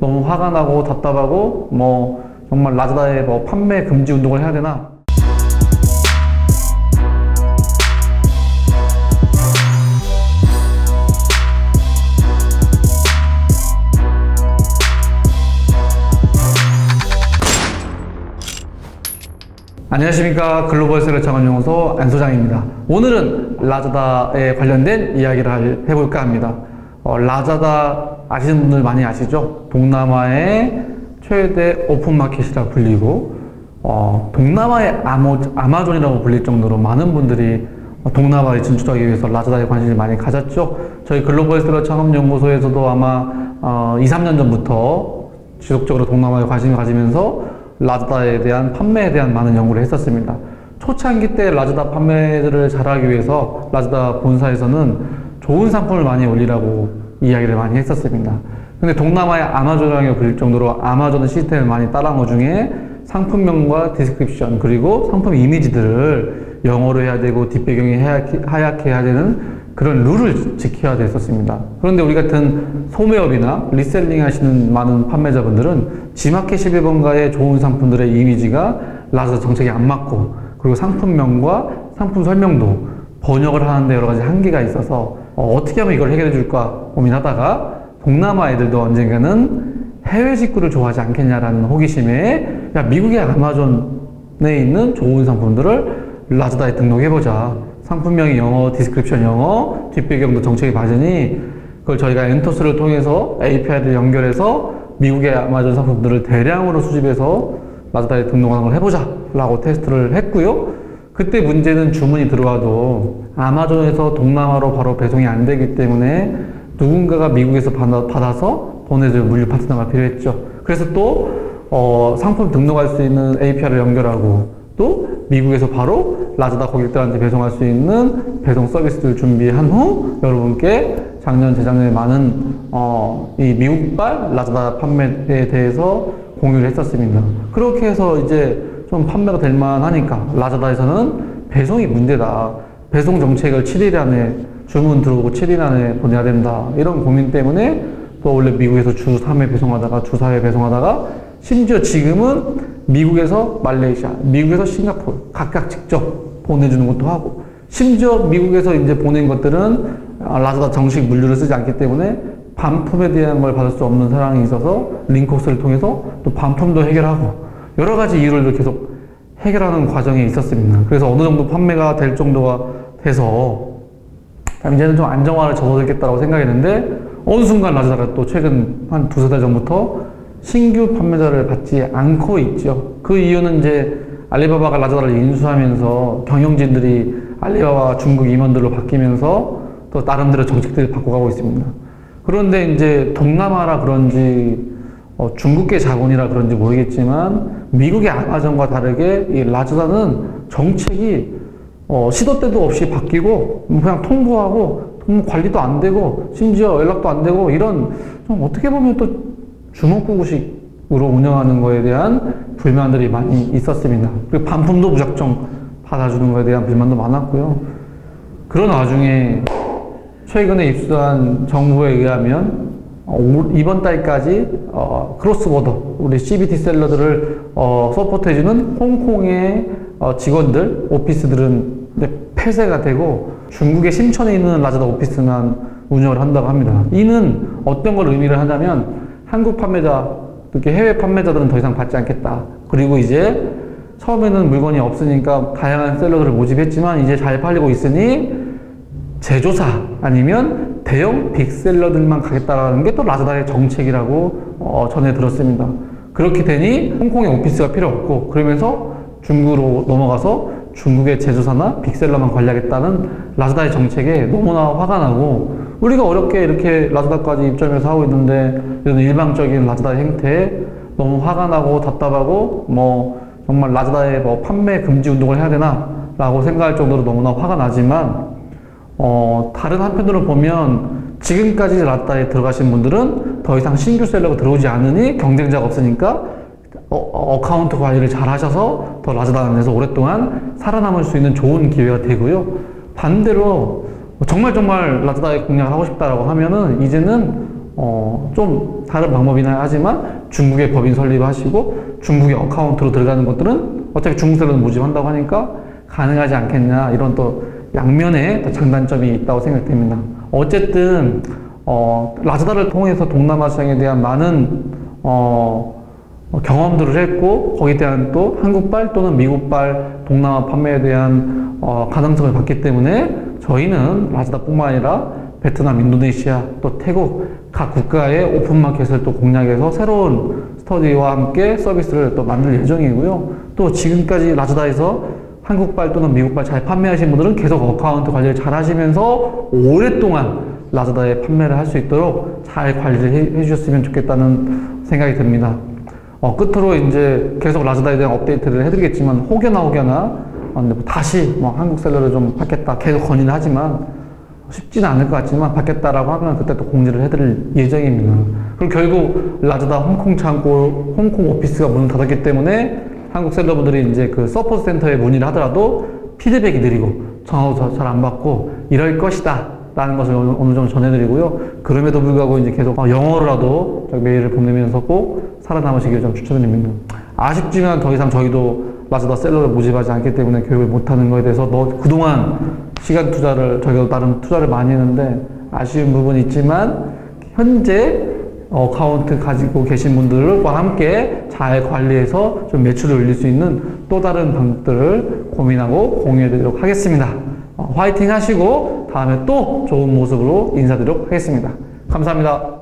너무 화가 나고 답답하고 뭐 정말 라자다의 뭐 판매 금지 운동을 해야 되나 안녕하십니까 글로벌 세력 창업연구소 안 소장입니다. 오늘은 라자다에 관련된 이야기를 할- 해볼까 합니다. 어, 라자다 아시는 분들 많이 아시죠? 동남아의 최대 오픈마켓이라 불리고 어, 동남아의 아모, 아마존이라고 불릴 정도로 많은 분들이 어, 동남아에 진출하기 위해서 라자다에 관심을 많이 가졌죠. 저희 글로벌 세력 창업연구소에서도 아마 어, 2, 3년 전부터 지속적으로 동남아에 관심을 가지면서 라자다에 대한 판매에 대한 많은 연구를 했었습니다. 초창기 때 라자다 판매를 잘하기 위해서 라자다 본사에서는 좋은 상품을 많이 올리라고 이야기를 많이 했었습니다. 근데 동남아의 아마존이라고 불릴 정도로 아마존 시스템을 많이 따라한 것 중에 상품명과 디스크립션 그리고 상품 이미지들을 영어로 해야 되고 뒷배경이 하얗게, 하얗게 해야 되는 그런 룰을 지켜야 됐었습니다. 그런데 우리 같은 소매업이나 리셀링 하시는 많은 판매자분들은 지마켓 11번가의 좋은 상품들의 이미지가 라자 정책에 안 맞고 그리고 상품명과 상품 설명도 번역을 하는데 여러 가지 한계가 있어서 어, 떻게 하면 이걸 해결해 줄까 고민하다가 동남아 애들도 언젠가는 해외 직구를 좋아하지 않겠냐라는 호기심에 야 미국의 아마존에 있는 좋은 상품들을 라자다에 등록해보자 상품명이 영어, 디스크립션 영어, 뒷배경도 정책이 맞으니 그걸 저희가 엔토스를 통해서 API를 연결해서 미국의 아마존 상품들을 대량으로 수집해서 라자다에 등록하는 걸 해보자 라고 테스트를 했고요. 그때 문제는 주문이 들어와도 아마존에서 동남아로 바로 배송이 안 되기 때문에 누군가가 미국에서 받아, 받아서 보내줄 물류 파트너가 필요했죠. 그래서 또 어, 상품 등록할 수 있는 API를 연결하고 또 미국에서 바로 라자다 고객들한테 배송할 수 있는 배송 서비스를 준비한 후 여러분께 작년 재작년에 많은 어, 이 미국발 라자다 판매에 대해서 공유를 했었습니다. 그렇게 해서 이제 좀 판매가 될 만하니까 라자다에서는 배송이 문제다. 배송 정책을 7일 안에 주문 들어오고 7일 안에 보내야 된다. 이런 고민 때문에 또 원래 미국에서 주 3회 배송하다가 주 4회 배송하다가 심지어 지금은 미국에서 말레이시아, 미국에서 싱가포르 각각 직접 보내주는 것도 하고 심지어 미국에서 이제 보낸 것들은 아, 라자다 정식 물류를 쓰지 않기 때문에 반품에 대한 걸 받을 수 없는 상황이 있어서 링코스를 통해서 또 반품도 해결하고 여러 가지 이유를 계속 해결하는 과정에 있었습니다. 그래서 어느 정도 판매가 될 정도가 돼서 이제는 좀 안정화를 접어들겠다고 생각했는데 어느 순간 라자다가 또 최근 한 두세 달 전부터 신규 판매자를 받지 않고 있죠. 그 이유는 이제 알리바바가 라자다를 인수하면서 경영진들이 알리바바 중국 임원들로 바뀌면서 또 나름대로 정책들을 바꿔가고 있습니다. 그런데 이제 동남아라 그런지 어, 중국계 자본이라 그런지 모르겠지만 미국의 아마존과 다르게 이 라자다는 정책이 어, 시도 때도 없이 바뀌고 뭐 그냥 통보하고 음, 관리도 안 되고 심지어 연락도 안 되고 이런 좀 어떻게 보면 또 주먹구구식으로 운영하는 거에 대한 불만들이 많이 있었습니다. 그리고 반품도 무작정 받아주는 거에 대한 불만도 많았고요. 그런 와중에 최근에 입수한 정부에 의하면 이번 달까지 어, 크로스보더 우리 CBT 셀러들을 어, 서포트해주는 홍콩의 어, 직원들 오피스들은 폐쇄가 되고 중국의 심천에 있는 라자다 오피스만 운영을 한다고 합니다. 이는 어떤 걸 의미를 하냐면 한국 판매자 특히 해외 판매자들은 더 이상 받지 않겠다. 그리고 이제 처음에는 물건이 없으니까 다양한 셀러들을 모집했지만 이제 잘 팔리고 있으니 제조사 아니면 대형 빅셀러들만 가겠다라는 게 또 라자다의 정책이라고 어, 전해 들었습니다. 그렇게 되니 홍콩에 오피스가 필요 없고 그러면서 중국으로 넘어가서 중국의 제조사나 빅셀러만 관리하겠다는 라자다의 정책에 너무나 화가 나고 우리가 어렵게 이렇게 라자다까지 입점해서 하고 있는데 이런 일방적인 라자다의 행태에 너무 화가 나고 답답하고 뭐 정말 라자다의 뭐 판매 금지 운동을 해야 되나 라고 생각할 정도로 너무나 화가 나지만 어, 다른 한편으로 보면 지금까지 라따에 들어가신 분들은 더 이상 신규 셀러가 들어오지 않으니 경쟁자가 없으니까 어, 카운트 관리를 잘 하셔서 더 라자다 안에서 오랫동안 살아남을 수 있는 좋은 기회가 되고요. 반대로 정말 정말 라자다에 공략을 하고 싶다라고 하면은 이제는 어, 좀 다른 방법이나 하지만 중국에 법인 설립하시고 중국의 어카운트로 들어가는 것들은 어차피 중국 셀러는 모집한다고 하니까 가능하지 않겠냐 이런 또 양면의 또 장단점이 있다고 생각됩니다. 어쨌든 어, 라자다를 통해서 동남아 시장에 대한 많은 어, 어, 경험들을 했고 거기에 대한 또 한국발 또는 미국발 동남아 판매에 대한 어, 가능성을 봤기 때문에 저희는 라자다뿐만 아니라 베트남, 인도네시아, 또 태국 각 국가의 오픈마켓을 또 공략해서 새로운 스터디와 함께 서비스를 또 만들 예정이고요. 또 지금까지 라자다에서 한국발 또는 미국발 잘 판매하신 분들은 계속 어카운트 관리를 잘 하시면서 오랫동안 라자다에 판매를 할 수 있도록 잘 관리를 해, 해주셨으면 좋겠다는 생각이 듭니다. 어, 끝으로 이제 계속 라자다에 대한 업데이트를 해드리겠지만 혹여나 혹여나 어, 뭐 다시 뭐 한국 셀러를 좀 받겠다 계속 건의는 하지만 쉽지는 않을 것 같지만 받겠다라고 하면 그때 또 공지를 해드릴 예정입니다. 그리고 결국 라자다 홍콩 창고, 홍콩 오피스가 문을 닫았기 때문에 한국 셀러분들이 이제 그 서포트 센터에 문의를 하더라도 피드백이 느리고 전화도 잘 안 받고 이럴 것이다. 라는 것을 어느 정도 전해드리고요. 그럼에도 불구하고 이제 계속 어, 영어로라도 메일을 보내면서 꼭 살아남으시길 좀 추천드립니다. 아쉽지만 더 이상 저희도 라자다 셀러를 모집하지 않기 때문에 교육을 못하는 거에 대해서 너 그동안 시간 투자를 저희가 나름 투자를 많이 했는데 아쉬운 부분이 있지만 현재 어카운트 가지고 계신 분들과 함께 잘 관리해서 좀 매출을 올릴 수 있는 또 다른 방법들을 고민하고 공유해 드리도록 하겠습니다. 어, 화이팅 하시고 다음에 또 좋은 모습으로 인사드리도록 하겠습니다. 감사합니다.